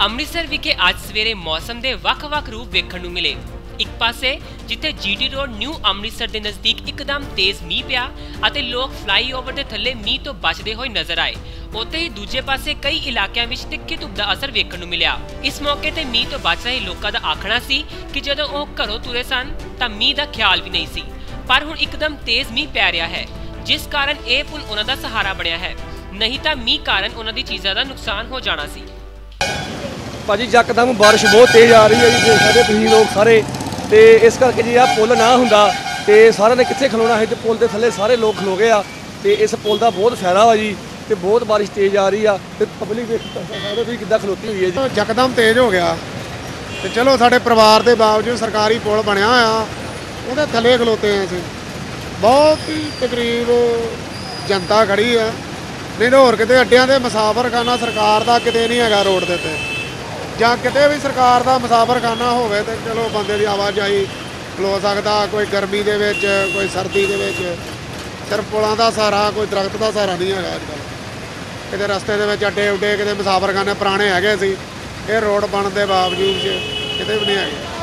ਅੰਮ੍ਰਿਤਸਰ ਵਿਖੇ ਅੱਜ ਸਵੇਰੇ ਮੌਸਮ ਦੇ ਵੱਖ-ਵੱਖ ਰੂਪ ਵੇਖਣ ਨੂੰ ਮਿਲੇ। ਇੱਕ ਪਾਸੇ, ਜਿੱਥੇ ਜੀਟੀ ਰੋਡ ਨਿਊ ਅੰਮ੍ਰਿਤਸਰ ਦੇ ਨਜ਼ਦੀਕ ਇੱਕਦਮ ਤੇਜ਼ ਮੀਂਹ ਪਿਆ ਅਤੇ ਲੋਕ ਫਲਾਈਓਵਰ ਦੇ ਥੱਲੇ ਮੀਂਹ ਤੋਂ ਬਚਦੇ ਹੋਏ ਨਜ਼ਰ ਆਏ। ਉੱਥੇ ਹੀ ਦੂਜੇ ਪਾਸੇ ਕਈ ਇਲਾਕਿਆਂ ਵਿੱਚ ਤਿੱਖੀ ਧੁੱਪ ਦਾ ਅਸਰ ਵੇਖਣ ਨੂੰ ਮਿਲਿਆ। ਇਸ ਮੌਕੇ ਤੇ ਮੀਂਹ ਤੋਂ ਬਚ ਰਹੇ ਲੋਕਾਂ ਦਾ ਆਖਣਾ ਸੀ ਕਿ ਜਦੋਂ ਉਹ ਘਰੋਂ ਤੁਰੇ ਸਨ, ਤਾਂ ਮੀਂਹ ਦਾ ਖਿਆਲ ਵੀ ਨਹੀਂ ਸੀ। ਪਰ ਹੁਣ ਇੱਕਦਮ ਤੇਜ਼ ਮੀਂਹ ਪੈ ਰਿਹਾ ਹੈ, ਜਿਸ ਕਾਰਨ ਇਹ ਪੁਲ ਉਹਨਾਂ ਦਾ ਸਹਾਰਾ ਬਣਿਆ ਹੈ। ਨਹੀਂ ਤਾਂ ਮੀਂਹ ਕਾਰਨ ਉਹਨਾਂ ਦੀ ਚੀਜ਼ਾਂ ਦਾ ਨੁਕਸਾਨ ਹੋ ਜਾਣਾ ਸੀ। ਭਾਜੀ, ਯਕਦਮ ਬਾਰਿਸ਼ ਬਹੁਤ ਤੇਜ਼ ਆ ਰਹੀ ਹੈ ਜੀ, ਦੇਖ ਸਕਦੇ ਤੁਸੀਂ ਲੋਕ ਸਾਰੇ। ਤੇ ਇਸ ਕਰਕੇ ਜੇ ਆ ਪੁਲ ਨਾ ਹੁੰਦਾ, ਤੇ ਸਾਰਿਆਂ ਨੇ ਕਿੱਥੇ ਖਲੋਣਾ ਹੈ ਤੇ ਪੁਲ ਦੇ ਥੱਲੇ ਸਾਰੇ ਲੋਕ ਖਲੋ ਗਏ ਆ। ਤੇ ਇਸ ਪੁਲ ਦਾ ਬਹੁਤ ਫਾਇਦਾ ਵਾ ਜੀ, ਤੇ ਬਹੁਤ ਬਾਰਿਸ਼ ਤੇਜ਼ ਆ ਰਹੀ ਆ। ਤੇ ਪਬਲਿਕ ਦੇਖ ਸਕਦੇ ਤੁਸੀਂ ਕਿੱਦਾਂ ਖਲੋਤੀ ਹੋਈ ਹੈ ਜੀ। ਯਕਦਮ ਤੇਜ਼ ਹੋ ਗਿਆ। ਤੇ ਚਲੋ, ਸਾਡੇ ਪਰਿਵਾਰ ਦੇ ਬਾਵਜੂਦ ਸਰਕਾਰੀ ਪੁਲ ਬਣਿਆ ਹੋਇਆ, ਉਹਦੇ ਥੱਲੇ ਖਲੋਤੇ ਆ ਅਸੀਂ। ਬਹੁਤ ਹੀ ਤਕਰੀਬ ਜਨਤਾ ਖੜੀ ਆ। ਨਹੀਂ ਤਾਂ ਹੋਰ ਕਿਤੇ ਅੱਡਿਆਂ ਦੇ ਮੁਸਾਫਰਖਾਨਾ ਸਰਕਾਰ ਦਾ ਕਿਤੇ ਨਹੀਂ ਹੈਗਾ ਰੋਡ ਦੇ ਉੱਤੇ। ਜਾਂ ਕਿਤੇ ਵੀ ਸਰਕਾਰ ਦਾ ਮੁਸਾਫਰਖਾਨਾ ਹੋਵੇ ਤੇ ਚਲੋ ਬੰਦੇ ਦੀ ਆਵਾਜਾਈ ਖਲੋ ਸਕਦਾ, ਕੋਈ ਗਰਮੀ ਦੇ ਵਿੱਚ, ਕੋਈ ਸਰਦੀ ਦੇ ਵਿੱਚ। ਸਿਰਫ ਪੁਲਾਂ ਦਾ ਸਹਾਰਾ, ਕੋਈ ਦਰਖਤ ਦਾ ਸਹਾਰਾ ਨਹੀਂ ਹੈਗਾ ਅੱਜ ਕੱਲ੍ਹ ਕਿਤੇ ਰਸਤੇ ਦੇ ਵਿੱਚ ਅੱਡੇ ਉੱਡੇ ਕਿਤੇ ਮੁਸਾਫਰਖਾਨੇ ਪੁਰਾਣੇ ਹੈਗੇ ਸੀ। ਇਹ ਰੋਡ ਬਣਨ ਦੇ ਬਾਵਜੂਦ 'ਚ ਕਿਤੇ ਵੀ ਨਹੀਂ ਹੈਗੇ।